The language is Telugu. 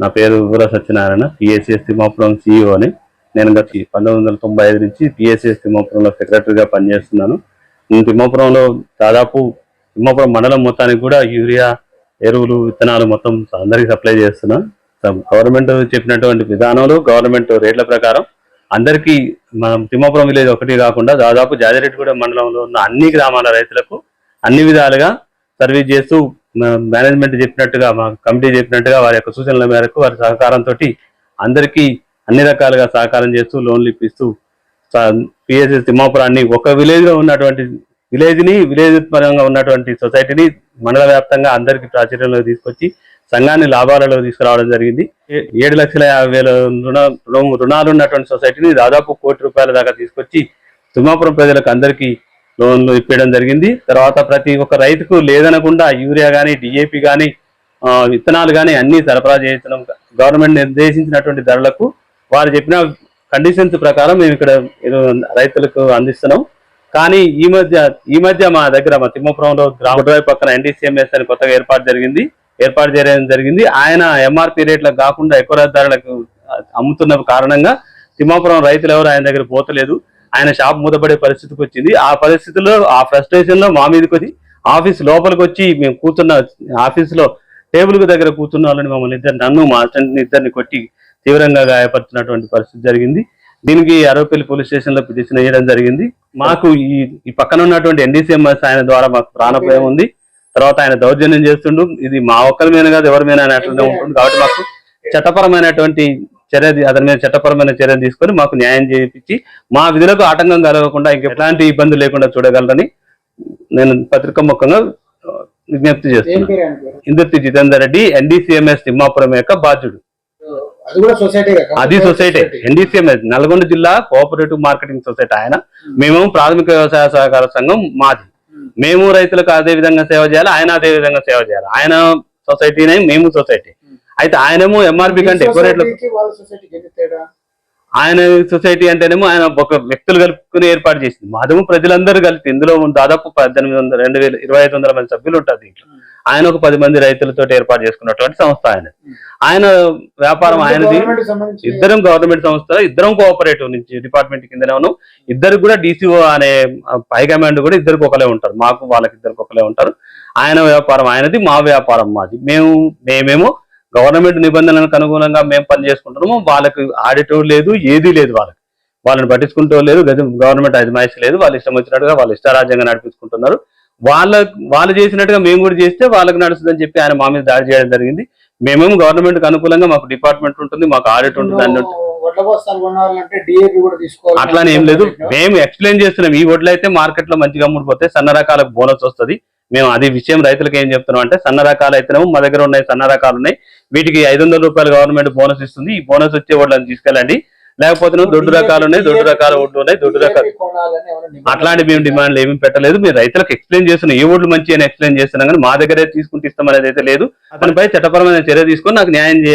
నా పేరు ఊర సత్యనారాయణ పిఎస్సిఎస్ తిమ్మాపురం సిఇఓ అని. నేను గత పంతొమ్మిది వందల తొంభై ఐదు నుంచి పిఎస్సిఎస్ తిమ్మాపురంలో సెక్రటరీగా పనిచేస్తున్నాను. నేను తిమ్మాపురంలో దాదాపు తిమ్మాపురం మండలం మొత్తానికి కూడా యూరియా ఎరువులు విత్తనాలు మొత్తం అందరికీ సప్లై చేస్తున్నా గవర్నమెంట్ చెప్పినటువంటి విధానంలో గవర్నమెంట్ రేట్ల ప్రకారం అందరికీ మనం తిమ్మాపురం విలేజ్ ఒకటి కాకుండా దాదాపు జాజిరెడ్డిగూడెం మండలంలో ఉన్న అన్ని గ్రామాల రైతులకు అన్ని విధాలుగా సర్వీస్ చేస్తూ మేనేజ్మెంట్ చెప్పినట్టుగా మా కమిటీ చెప్పినట్టుగా వారి యొక్క సూచనల మేరకు వారి సహకారంతో అందరికీ అన్ని రకాలుగా సహకారం చేస్తూ లోన్లు ఇప్పిస్తూ పిఎస్ఎస్ తిమ్మాపురాన్ని ఒక విలేజ్లో ఉన్నటువంటి విలేజ్ని విలేజ్ పరంగా ఉన్నటువంటి సొసైటీని మండల వ్యాప్తంగా అందరికి ప్రాచుర్యంలో తీసుకొచ్చి సంఘాన్ని లాభాలలో తీసుకురావడం జరిగింది. ఏడు లక్షల యాభై వేల రుణ రుణ- రుణాలు ఉన్నటువంటి సొసైటీని దాదాపు కోటి రూపాయల దాకా తీసుకొచ్చి తిమ్మాపురం ప్రజలకు అందరికీ లోన్లు ఇప్పించడం జరిగింది. తర్వాత ప్రతి ఒక్క రైతుకు లేదనకుండా యూరియా కానీ డిఏపి కానీ విత్తనాలు కానీ అన్ని సరఫరా చేయించడం గవర్నమెంట్ నిర్దేశించినటువంటి ధరలకు వారు చెప్పిన కండిషన్స్ ప్రకారం మేము ఇక్కడ రైతులకు అందిస్తున్నాం. కానీ ఈ మధ్య ఈ మధ్య మా దగ్గర మా తిమ్మపురంలో గ్రామడ్రాయి పక్కన ఎన్డీసీఎంఎస్ అని కొత్తగా ఏర్పాటు జరిగింది. ఏర్పాటు చేయడం జరిగింది. ఆయన ఎంఆర్పి రేట్లకు కాకుండా ఎక్కువ ధరలకు అమ్ముతున్న కారణంగా తిమ్మాపురం రైతులు ఎవరు ఆయన దగ్గర పోతలేదు. ఆయన షాప్ మూతపడే పరిస్థితికి వచ్చింది. ఆ పరిస్థితుల్లో ఆ ఫ్రస్ట్రేషన్లో మా మీదకి వచ్చి ఆఫీస్ లోపలికి వచ్చి మేము కూర్చున్న ఆఫీస్లో టేబుల్ దగ్గర కూర్చున్న వాళ్ళని మమ్మల్ని ఇద్దరు నన్ను మా అసిస్టెంట్ని ఇద్దరిని కొట్టి తీవ్రంగా గాయపరుచినటువంటి పరిస్థితి జరిగింది. దీనికి అరవపల్లి పోలీస్ స్టేషన్లో పిటిషన్ వేయడం జరిగింది. మాకు ఈ ఈ పక్కన ఉన్నటువంటి ఎన్డీసీఎంఎస్ ఆయన ద్వారా మాకు ప్రాణభయం ఉంది. తర్వాత ఆయన దౌర్జన్యం చేస్తుండు. ఇది మా ఒక్కరి మీద కాదు ఎవరి మీద అట్లనే ఉంటుంది. కాబట్టి మాకు చట్టపరమైనటువంటి చర్య అతని మీద చట్టపరమైన చర్య తీసుకొని మాకు న్యాయం చేయించి మా విధులకు ఆటంకం కలగకుండా ఇంక ఎట్లాంటి ఇబ్బంది లేకుండా చూడగలరని నేను పత్రిక ముఖంగా విజ్ఞప్తి చేస్తున్నాను ఇందుర్తి జితేందర్ రెడ్డి ఎన్డీసీఎంఎస్ తిమ్మాపురం యొక్క బాధ్యుడు. అది కూడా సొసైటీ అది సొసైటీ. ఎన్డీసీఎంఎస్ నల్గొండ జిల్లా కోఆపరేటివ్ మార్కెటింగ్ సొసైటీ ఆయన. మేము. ప్రాథమిక వ్యవసాయ సహకార సంఘం మాది. మేము రైతులకు అదే విధంగా సేవ చేయాలి ఆయన అదే విధంగా సేవ చేయాలి. ఆయన సొసైటీనే మేము సొసైటీ. అయితే ఆయనేమో ఎంఆర్పి కంటే ఎక్కువ రేట్లు ఆయన సొసైటీ అంటేనేమో ఆయన ఒక వ్యక్తులు కలుపుకుని ఏర్పాటు చేసింది. మాధవ ప్రజలందరూ కలిపి ఇందులో దాదాపు పద్దెనిమిది వందల రెండు వేల ఇరవై ఐదు వందల మంది సభ్యులు ఉంటారు దీంట్లో. ఆయన ఒక పది మంది రైతులతో ఏర్పాటు చేసుకున్నటువంటి సంస్థ ఆయన. ఆయన వ్యాపారం ఆయనది. ఇద్దరం గవర్నమెంట్ సంస్థ ఇద్దరం కోఆపరేటివ్ నుంచి డిపార్ట్మెంట్ కిందనే ఉన్నాం. ఇద్దరు కూడా డీసీఓ అనే పై కమాండ్ కూడా ఇద్దరికి ఒకలే ఉంటారు. మాకు వాళ్ళకి ఇద్దరికి ఒకలే ఉంటారు. ఆయన వ్యాపారం ఆయనది మా వ్యాపారం మాది. మేము మేమేమో గవర్నమెంట్ నిబంధనలకు అనుగుణంగా మేము పని చేసుకుంటున్నాము. వాళ్ళకి ఆడిట్ లేదు ఏదీ లేదు వాళ్ళకి. వాళ్ళని పట్టించుకుంటూ లేదు గవర్నమెంట్ అజమాయిషి లేదు వాళ్ళు ఇష్టం వచ్చినట్టుగా వాళ్ళు ఇష్టారాజ్యంగా నడిపించుకుంటున్నారు. వాళ్ళ వాళ్ళు చేసినట్టుగా మేము కూడా చేస్తే వాళ్ళకి నడుస్తుందని చెప్పి ఆయన మా మీద దాడి చేయడం జరిగింది. మేమేమో గవర్నమెంట్కి అనుకూలంగా మాకు డిపార్ట్మెంట్ ఉంటుంది మాకు ఆడిట్ ఉంటుంది అన్ని ఉంటుంది. వడ్ల బస్తాలు కొనాలంటే డిఏపి కూడా తీసుకోవాలి. అట్లానే ఏం లేదు. మేము ఎక్స్ప్లెయిన్ చేస్తున్నాం. ఈ వడ్లు అయితే మార్కెట్లో మంచిగా అమ్ముడుపోతే సన్న రకాలకు బోనస్ వస్తది. మేము అది విషయం రైతులకు ఏం చెప్తున్నాం అంటే సన్న రకాలు అయితేనేమో మా దగ్గర ఉన్నాయి సన్న రకాలు ఉన్నాయి. వీటికి ఐదు వందల రూపాయలు గవర్నమెంట్ బోనస్ ఇస్తుంది. ఈ బోనస్ వచ్చే వాళ్ళని తీసుకెళ్ళండి. లేకపోతే దొడ్డు రకాలు ఉన్నాయి దొడ్డు రకాల ఒడ్లు ఉన్నాయి దొడ్డు రకాలు. అట్లాంటి మేము డిమాండ్లు ఏమి పెట్టలేదు. మీరు రైతులకు ఎక్స్ప్లెయిన్ చేస్తున్నాం ఏ ఒడ్లు మంచి అని ఎక్స్ప్లెయిన్ చేస్తున్నాం కానీ మా దగ్గరే తీసుకుంటే ఇస్తాం అనేది అయితే లేదు. అతనిపై చట్టపరమైన చర్య తీసుకొని నాకు న్యాయం చేయండి.